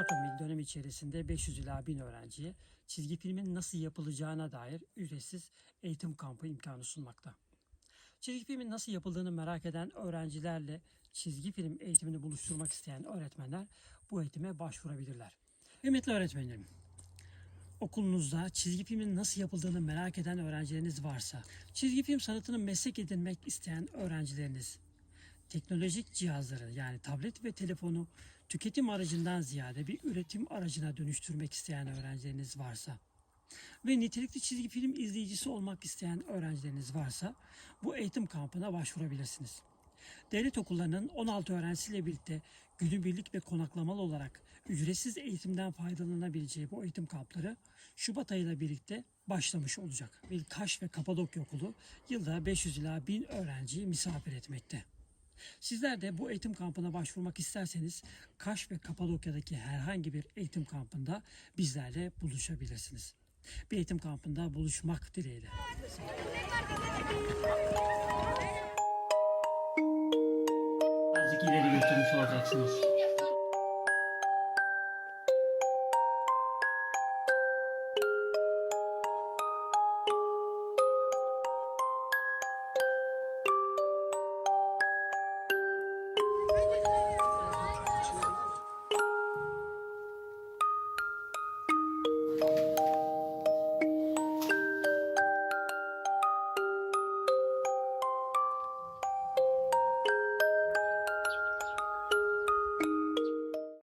Start Mil dönemi içerisinde 500 ila 1000 öğrenciye çizgi filmin nasıl yapılacağına dair ücretsiz eğitim kampı imkanı sunmakta. Çizgi filmin nasıl yapıldığını merak eden öğrencilerle çizgi film eğitimini buluşturmak isteyen öğretmenler bu eğitime başvurabilirler. Kıymetli öğretmenlerim, okulunuzda çizgi filmin nasıl yapıldığını merak eden öğrencileriniz varsa, çizgi film sanatını meslek edinmek isteyen öğrencileriniz, teknolojik cihazları yani tablet ve telefonu tüketim aracından ziyade bir üretim aracına dönüştürmek isteyen öğrencileriniz varsa ve nitelikli çizgi film izleyicisi olmak isteyen öğrencileriniz varsa bu eğitim kampına başvurabilirsiniz. Devlet okullarının 16 öğrencisiyle birlikte günübirlik ve konaklamalı olarak ücretsiz eğitimden faydalanabileceği bu eğitim kampları Şubat ayıyla birlikte başlamış olacak. Bir Kaş ve Kapadokya Okulu yılda 500 ila 1000 öğrenciyi misafir etmekte. Sizler de bu eğitim kampına başvurmak isterseniz Kaş ve Kapadokya'daki herhangi bir eğitim kampında bizlerle buluşabilirsiniz. Bir eğitim kampında buluşmak dileğiyle. Azıcık ileri götürmüş olacaksınız.